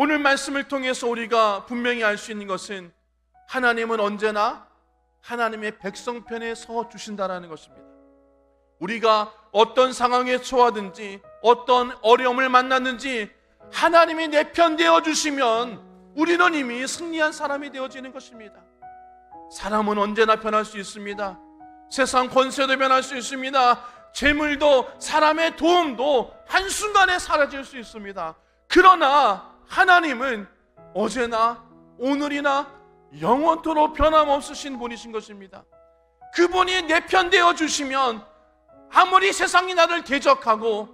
오늘 말씀을 통해서 우리가 분명히 알 수 있는 것은 하나님은 언제나 하나님의 백성 편에 서 주신다라는 것입니다. 우리가 어떤 상황에 처하든지 어떤 어려움을 만났는지 하나님이 내 편 되어 주시면 우리는 이미 승리한 사람이 되어지는 것입니다. 사람은 언제나 변할 수 있습니다. 세상 권세도 변할 수 있습니다. 재물도 사람의 도움도 한순간에 사라질 수 있습니다. 그러나 하나님은 어제나 오늘이나 영원토록 변함없으신 분이신 것입니다. 그분이 내 편 되어 주시면 아무리 세상이 나를 대적하고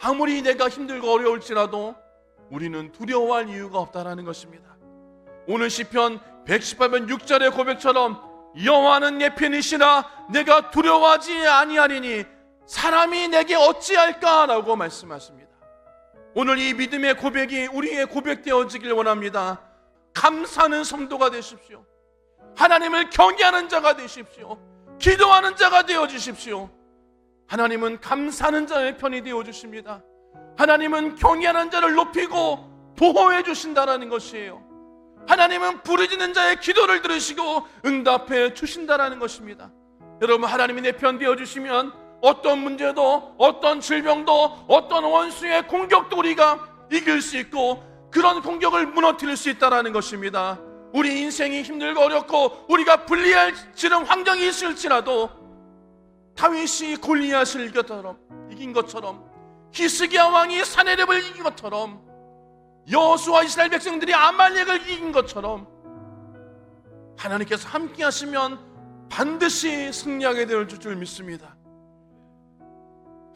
아무리 내가 힘들고 어려울지라도 우리는 두려워할 이유가 없다라는 것입니다. 오늘 시편 118편 6절의 고백처럼 여호와는 내 편이시라 내가 두려워하지 아니하리니 사람이 내게 어찌할까라고 말씀하십니다. 오늘 이 믿음의 고백이 우리의 고백되어지길 원합니다. 감사하는 성도가 되십시오. 하나님을 경외하는 자가 되십시오. 기도하는 자가 되어 주십시오. 하나님은 감사하는 자의 편이 되어 주십니다. 하나님은 경외하는 자를 높이고 보호해 주신다라는 것이에요. 하나님은 부르짖는 자의 기도를 들으시고 응답해 주신다라는 것입니다. 여러분 하나님이 내 편 되어 주시면 어떤 문제도 어떤 질병도 어떤 원수의 공격도 우리가 이길 수 있고 그런 공격을 무너뜨릴 수 있다라는 것입니다. 우리 인생이 힘들고 어렵고 우리가 불리할 지름 환경이 있을지라도 다윗이 골리앗을 이겼처럼 이긴 것처럼 히스기야 왕이 사내립을 이긴 것처럼 여호수아 이스라엘 백성들이 아말렉을 이긴 것처럼 하나님께서 함께 하시면 반드시 승리하게 될 줄 믿습니다.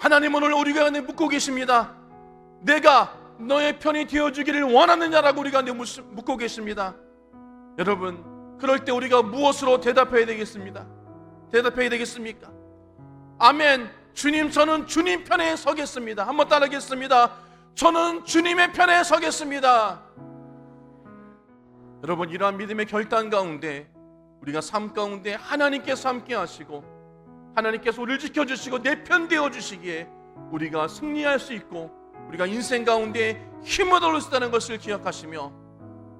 하나님 오늘 우리 가운데 묻고 계십니다. 내가 너의 편이 되어주기를 원하느냐라고 우리 가운데 묻- 묻고 계십니다. 여러분, 그럴 때 우리가 무엇으로 대답해야 되겠습니다? 대답해야 되겠습니까? 아멘. 주님, 저는 주님 편에 서겠습니다. 한번 따르겠습니다. 저는 주님의 편에 서겠습니다. 여러분, 이러한 믿음의 결단 가운데 우리가 삶 가운데 하나님께서 함께 하시고 하나님께서 우리를 지켜주시고 내 편 되어 주시기에 우리가 승리할 수 있고 우리가 인생 가운데 힘을 얻을 수 있다는 것을 기억하시며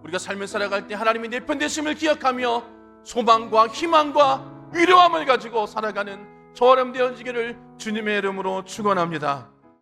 우리가 삶을 살아갈 때 하나님이 내 편 되심을 기억하며 소망과 희망과 위로함을 가지고 살아가는 저렴 되어지기를 주님의 이름으로 축원합니다.